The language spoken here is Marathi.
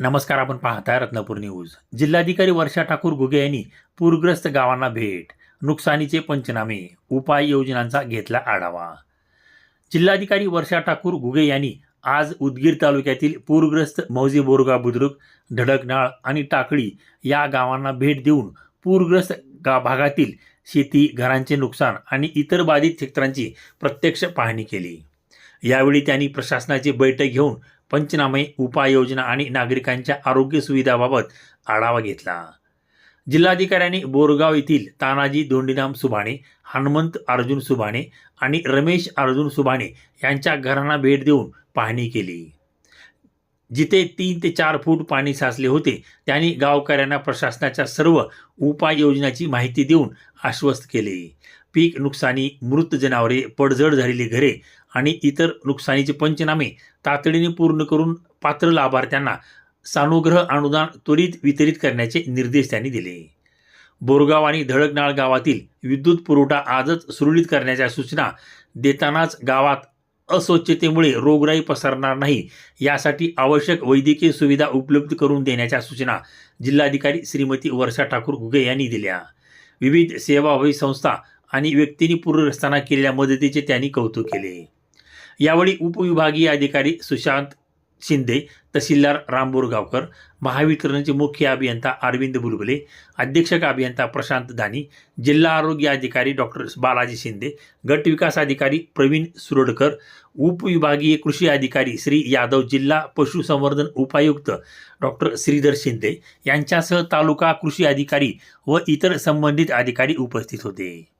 नमस्कार आपण पाहताय रत्नापूर न्यूज. जिल्हाधिकारी वर्षा ठाकूर घुगे यांनी पूरग्रस्त गावांना भेट नुकसानीचे पंचनामे उपाययोजनांचा घेतला आढावा. जिल्हाधिकारी वर्षा ठाकूर घुगे यांनी आज उदगीर तालुक्यातील पूरग्रस्त मौजे बोरगा बुद्रुक धडकनाळ आणि टाकळी या गावांना भेट देऊन पूरग्रस्त गा भागातील शेती घरांचे नुकसान आणि इतर बाधित क्षेत्रांची प्रत्यक्ष पाहणी केली. यावेळी त्यांनी प्रशासनाची बैठक घेऊन पंचनामे उपाययोजना आणि नागरिकांच्या आरोग्य सुविधाबाबत आढावा घेतला. जिल्हाधिकाऱ्यांनी बोरगाव येथील तानाजी दोंडीनाम सुभाणे हनुमंत अर्जुन सुभाणे आणि रमेश अर्जुन सुभाणे यांच्या घरांना भेट देऊन पाहणी केली. जिथे तीन ते चार फूट पाणी साचले होते त्यांनी गावकऱ्यांना प्रशासनाच्या सर्व उपाययोजनाची माहिती देऊन आश्वस्त केले. पीक नुकसानी मृत जनावरे पडझड झालेली घरे आणि इतर नुकसानीचे पंचनामे तातडीने पूर्ण करून पात्र लाभार्थ्यांना सानुग्रह अनुदान त्वरित वितरित करण्याचे निर्देश त्यांनी दिले. बोरगाव आणि धडकनाळ गावातील विद्युत पुरवठा आजच सुरळीत करण्याच्या सूचना देतानाच गावात अस्वच्छतेमुळे रोगराई पसरणार नाही यासाठी आवश्यक वैद्यकीय सुविधा उपलब्ध करून देण्याच्या सूचना जिल्हाधिकारी श्रीमती वर्षा ठाकूर घुगे यांनी दिल्या. विविध सेवाभावी संस्था आणि व्यक्तींनी पूरग्रस्तांना केलेल्या मदतीचे त्यांनी कौतुक केले. यावेळी उपविभागीय अधिकारी सुशांत शिंदे तहसीलदार राम बोरगावकर महावितरणचे मुख्य अभियंता अरविंद बुलबुले अधीक्षक अभियंता प्रशांत दानी जिल्हा आरोग्य अधिकारी डॉक्टर बालाजी शिंदे गट विकास अधिकारी प्रवीण सुरडकर उपविभागीय कृषी अधिकारी श्री यादव जिल्हा पशुसंवर्धन उपायुक्त डॉक्टर श्रीधर शिंदे यांच्यासह तालुका कृषी अधिकारी व इतर संबंधित अधिकारी उपस्थित होते.